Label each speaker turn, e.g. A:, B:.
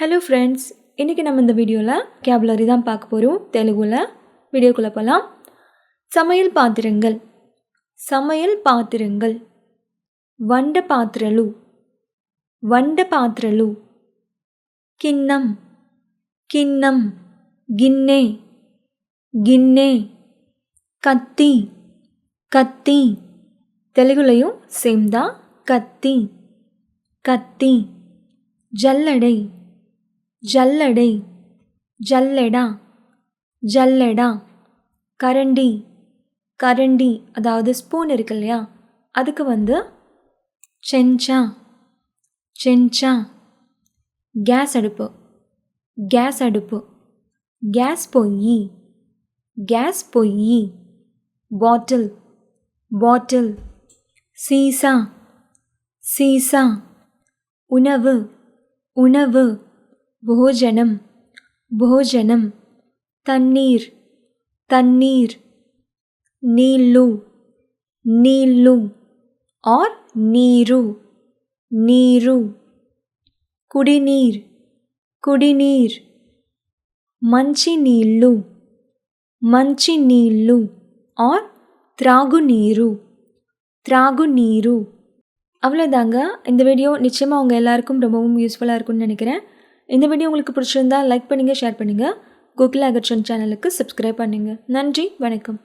A: Hello friends இன்றைக்கி நம்ம இந்த வீடியோவில் கேப்லரி தான் பார்க்க போகிறோம் தெலுங்குல வீடியோக்குள்ளே போகலாம் சமையல் பாத்திரங்கள். சமையல் பாத்திரங்கள். வண்ட వండ வண்ட వండ పాత్రలు கிண்ணம். కిన్నం கின்னே గిన్నె கத்தி. కత్తి తెలుగులయు సేమ్దా கத்தி. கத்தி. ஜல்லடை. ஜல்லடை ஜல்லெடா ஜல்லெடா கரண்டி கரண்டி அதாவது ஸ்பூன் இருக்கு இல்லையா? அதுக்கு வந்து செஞ்சா செஞ்சா கேஸ் அடுப்பு கேஸ் அடுப்பு கேஸ் பொய் கேஸ் பொய் பாட்டில் பாட்டில் சீசா சீசா உணவு உணவு. போஜனம் போஜனம் தண்ணீர் தண்ணீர் நீல்லு நீல்லு ஆர் நீரு நீரு குடிநீர் குடிநீர் మంచినీళ్ళు మంచినీళ్ళు ஆர் த்ராகுநீரு த்ராகுநீரு அவ்வளோதாங்க இந்த வீடியோ நிச்சயமாக அவங்க எல்லாருக்கும் ரொம்பவும் யூஸ்ஃபுல்லாக இருக்கும்னு நினைக்கிறேன் இந்த வீடியோ உங்களுக்கு பிடிச்சிருந்தா லைக் பண்ணுங்கள் ஷேர் பண்ணுங்கள் கோகுல் அகர்ஷன் சேனலுக்கு சப்ஸ்கிரைப் பண்ணுங்கள் நன்றி வணக்கம்.